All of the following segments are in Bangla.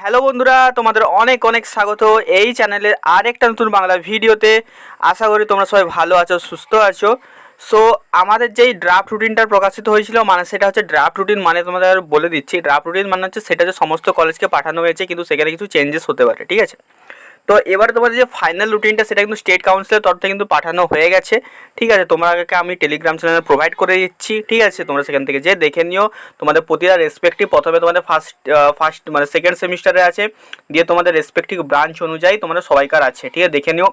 হ্যালো বন্ধুরা, তোমাদের অনেক অনেক স্বাগত এই চ্যানেলের আরেকটা নতুন বাংলা ভিডিওতে। আশা করি তোমরা সবাই ভালো আছো, সুস্থ আছো। সো আমাদের যেই ড্রাফট রুটিনটা প্রকাশিত হয়েছিল মানে সেটা হচ্ছে ড্রাফট রুটিন মানে তোমাদের বলে দিচ্ছি। ড্রাফট রুটিন মানে হচ্ছে সেটা যে সমস্ত কলেজকে পাঠানো হয়েছে, কিন্তু সেখানে কিছু চেঞ্জেস হতে পারে, ঠিক আছে? তো এবার তোমাদের যে ফাইনাল রুটিনটা সেটা কিন্তু স্টেট কাউন্সিলের তরফ থেকে কিন্তু পাঠানো হয়ে গেছে। ঠিক আছে, তোমাদেরকে আমি টেলিগ্রাম চ্যানেলে প্রোভাইড করে দিচ্ছি। ঠিক আছে, তোমরা সেখান থেকে যে দেখে নিও। তোমাদের প্রতিটা রেসপেক্টিভ প্রথমে তোমাদের ফার্স্ট ফার্স্ট মানে সেকেন্ড সেমিস্টারে আছে। দিয়ে তোমাদের রেসপেক্টিভ ব্রাঞ্চ অনুযায়ী তোমাদের সবাইকার আছে। ঠিক আছে, দেখে নিও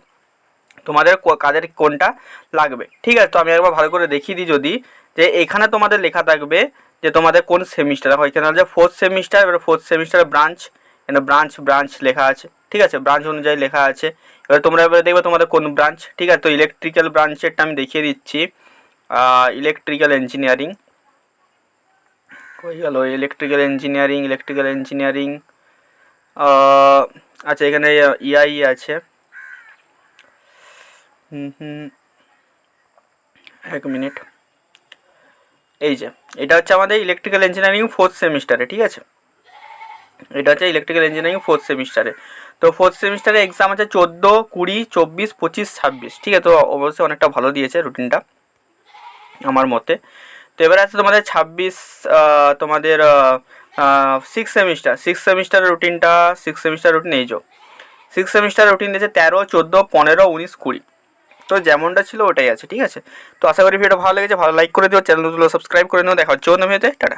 তোমাদের কাদের কোনটা লাগবে। ঠিক আছে, তো আমি একবার ভালো করে দেখিয়ে দিই যদি যে এখানে তোমাদের লেখা থাকবে যে তোমাদের কোন সেমিস্টার হয়। এখানে যে ফোর্থ সেমিস্টার এবার ফোর্থ সেমিস্টারের ব্রাঞ্চ এখানে ব্রাঞ্চ ব্রাঞ্চ লেখা আছে। ঠিক আছে ব্রাঞ্চ অনুযায়ী লেখা আছে। এবার তোমরা এবার দেখবে তোমাদের কোন ব্রাঞ্চ ঠিক আছে? তো ইলেকট্রিক্যাল ব্রাঞ্চেরটা আমি দেখিয়ে দিচ্ছি। ইলেকট্রিক্যাল ইঞ্জিনিয়ারিং হয়ে গেল ইলেকট্রিক্যাল ইঞ্জিনিয়ারিং ইলেকট্রিক্যাল ইঞ্জিনিয়ারিং আচ্ছা এখানে ইআই আছে। হুম হুম। এক মিনিট। এই যে, এটা হচ্ছে আমাদের ইলেকট্রিক্যাল ইঞ্জিনিয়ারিং ফোর্থ সেমিস্টারে ঠিক আছে? এটা হচ্ছে ইলেকট্রিক্যাল ইঞ্জিনিয়ারিং ফোর্থ সেমিস্টারে তো ফোর্থ সেমিস্টারে এক্সাম আছে চোদ্দ, কুড়ি, চব্বিশ, পঁচিশ, ছাব্বিশ। ঠিক আছে, তো অবশ্যই অনেকটা ভালো দিয়েছে রুটিনটা আমার মতে। তো এবার আছে তোমাদের ছাব্বিশ তোমাদের সিক্স সেমিস্টার সিক্স সেমিস্টারের রুটিনটা সিক্স সেমিস্টার রুটিন এই যো। সিক্স সেমিস্টার রুটিন দিয়েছে তেরো, চোদ্দ, পনেরো, উনিশ, কুড়ি। তো যেমনটা ছিল ওটাই আছে, ঠিক আছে? তো আশা করি ভিডিওটা ভালো লেগেছে, ভালো লাইক করে দিও চ্যানেলগুলো সাবস্ক্রাইব করে নিও। দেখা হচ্ছে অন্য ভিডিওতে টাটা।